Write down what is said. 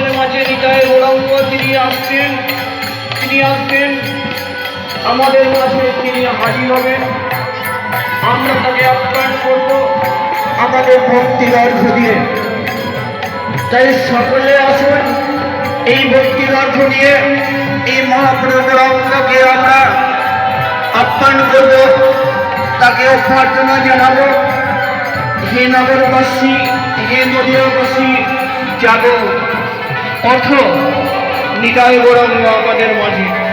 আমাদের মাঝে হৃদয় গৌরঙ্গ তিনি আসছেন তিনি আসছেন। আমাদের মাঝে তিনি হাজির হবেন। আমরা তাকে আপ্যায়ন করব। আমাদের ভক্তির দিয়ে তাই সকলে আসুন এই ভক্তির অর্থ দিয়ে এই মহাপ্রভু গৌরঙ্গকে আমরা আপ্যায়ন করব, তাকে অভ্যর্থনা জানাব। হে নগরবাসী, হে নদীবাসী জাগো। অর্থ নিতাই বরং আমাদের মাঝে।